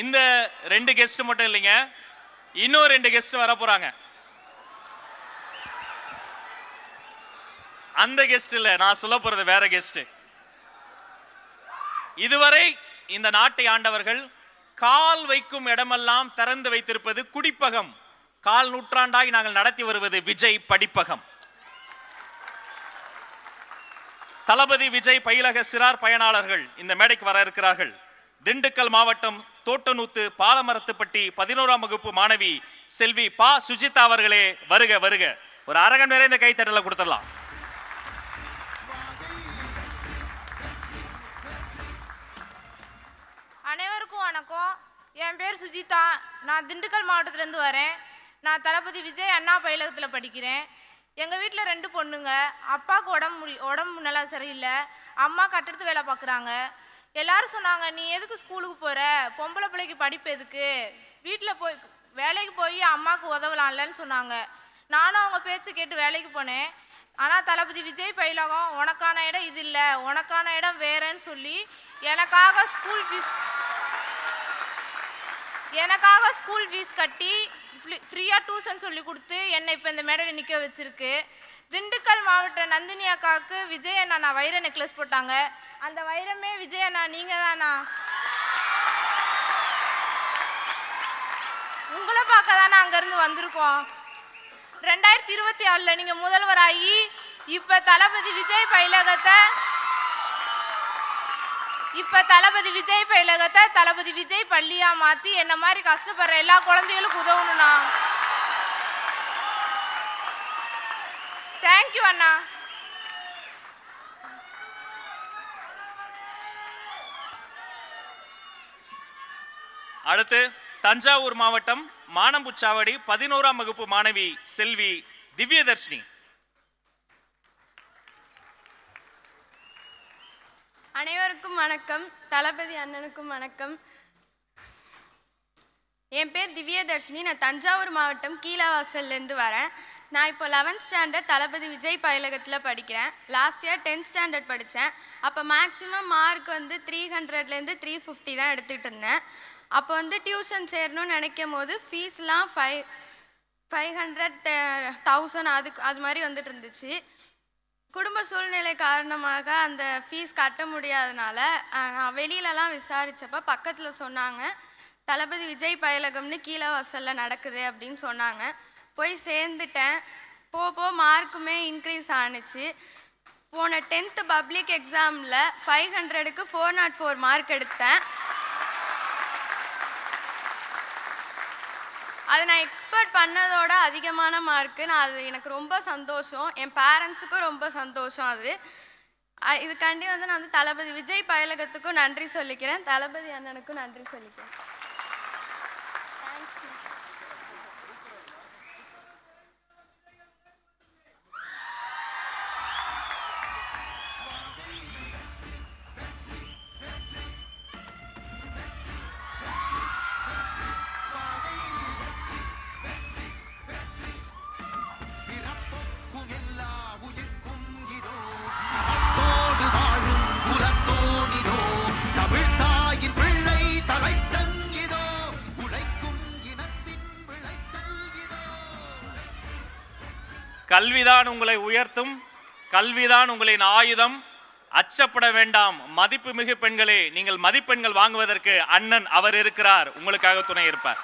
இந்த ரெண்டு கெஸ்ட் மட்டும் இல்லைங்க. இன்னும் ரெண்டு கெஸ்ட் வர போறாங்க அந்த கெஸ்ட் இல்ல நான் சொல்ல போறது வேற கெஸ்ட் இதுவரை இந்த நாட்டை ஆண்டவர்கள் கால் வைக்கும் இடமெல்லாம் திறந்து வைத்திருப்பது குடிப்பகம். கால் நூற்றாண்டாய் நாங்கள் நடத்தி வருவது விஜய் படிப்பகம். தளபதி விஜய் பயிலக சிறார் பயனாளர்கள் இந்த மேடைக்கு வர இருக்கிறார்கள். திண்டுக்கல் மாவட்டம் தோட்டநூத்து பாலமரத்துப்பட்டி பதினோராம் வகுப்பு மாணவி செல்வி பா. சுஜிதா அவர்களே வருக வருக. ஒரு அரங்கம் நிறைந்த கைத்தட்டல கொடுத்துடலாம். அனைவருக்கும் வணக்கம். என் பேர் சுஜிதா. நான் திண்டுக்கல் மாவட்டத்திலேருந்து வரேன். நான் தளபதி விஜய் அண்ணா பயிலகத்தில் படிக்கிறேன். எங்கள் வீட்டில் ரெண்டு பொண்ணுங்க. அப்பாவுக்கு உடம்பு முடி உடம்பு நல்லா சரியில்லை. அம்மா கட்டடத்து வேலை பார்க்குறாங்க எல்லாரும் சொன்னாங்க நீ எதுக்கு ஸ்கூலுக்கு போகிற பொம்பளை பிள்ளைக்கு படிப்பு எதுக்கு? வீட்டில் போய் வேலைக்கு போய் அம்மாவுக்கு உதவலாம்லன்னு சொன்னாங்க. நானும் அவங்க பேச்சு கேட்டு வேலைக்கு போனேன். ஆனால் தளபதி விஜய் பயிலகம் உனக்கான இடம் இது இல்லை. உனக்கான இடம் வேறேன்னு சொல்லி எனக்காக ஸ்கூல் ஃபீஸ் எனக்காக ஸ்கூல் ஃபீஸ் கட்டி ஃப்ரீயாக டியூஷன் சொல்லி கொடுத்து என்னை இப்போ இந்த மேடையில் நிற்க வச்சுருக்கு. திண்டுக்கல் மாவட்ட நந்தினி அக்காவுக்கு விஜய் அண்ணா நான் வைர நெக்லஸ் போட்டாங்க. அந்த வைரமே விஜய் அண்ணா நீங்கள் தானா உங்களை பார்க்க தானே அங்கேருந்து வந்திருக்கோம். ரெண்டாயிரத்தி இருபத்தி ஆறில் நீங்கள் முதல்வராகி இப்போ தளபதி விஜய் பயிலகத்தை இப்போ தளபதி விஜய் பயிலகத்தை தளபதி விஜய் பள்ளியாக மாற்றி என்ன மாதிரி கஷ்டப்படுற எல்லா குழந்தைகளுக்கும் உதவணும்னா தேங்க்யூ அண்ணா அடுத்து தஞ்சாவூர் மாவட்டம் மானம்புச்சாவடி பதினோராம் வகுப்பு மாணவி செல்வி திவ்யதர்ஷினி. அனைவருக்கும் வணக்கம். தளபதி அண்ணனுக்கும் வணக்கம். என் பேர் திவ்யதர்ஷினி. நான் தஞ்சாவூர் மாவட்டம் கீழவாசல்லேருந்து வரேன். நான் இப்போ லெவன்த் ஸ்டாண்டர்ட் தளபதி விஜய் பயிலகத்தில் படிக்கிறேன். லாஸ்ட் இயர் டென்த் ஸ்டாண்டர்ட் படித்தேன் அப்போ மேக்ஸிமம் மார்க் வந்து த்ரீ ஹண்ட்ரட்லேருந்து த்ரீ ஃபிஃப்டி தான் எடுத்துகிட்டு இருந்தேன். அப்போ வந்து டியூஷன் சேரணும்னு நினைக்கும் போது ஃபீஸ்லாம் ஃபைவ் ஃபைவ் ஹண்ட்ரட் தௌசண்ட் அதுக்கு அது மாதிரி வந்துட்டு இருந்துச்சு. குடும்ப சூழ்நிலை காரணமாக அந்த ஃபீஸ் கட்ட முடியாதனால நான் வெளியிலலாம் விசாரித்தப்போ பக்கத்தில் சொன்னாங்க தளபதி விஜய் பயிலகம்னு கீழே வாசலில் நடக்குது அப்படின்னு சொன்னாங்க. போய் சேர்ந்துட்டேன். போ போ மார்க்குமே இன்க்ரீஸ் ஆணுச்சு போன டென்த்து பப்ளிக் எக்ஸாமில் ஃபைவ் ஹண்ட்ரடுக்கு ஃபோர் நாட் ஃபோர் மார்க் எடுத்தேன். அது நான் எக்ஸ்பெக்ட் பண்ணதோட அதிகமான மார்க்கு நான் அது எனக்கு ரொம்ப சந்தோஷம். என் பேரண்ட்ஸுக்கும் ரொம்ப சந்தோஷம் அது. இதுக்காண்டி வந்து நான் வந்து தளபதி விஜய் பயலகத்துக்கும் நன்றி சொல்லிக்கிறேன். தளபதி அண்ணனுக்கும் நன்றி சொல்லிக்கிறேன். கல்விதான் உங்களை உயர்த்தும் கல்விதான் உங்களின் ஆயுதம். அச்சப்பட வேண்டாம். மதிப்பு மிகு பெண்களே நீங்கள் மதிப்பெண்கள் வாங்குவதற்கு அண்ணன் அவர் இருக்கிறார். உங்களுக்காக துணை இருப்பார்.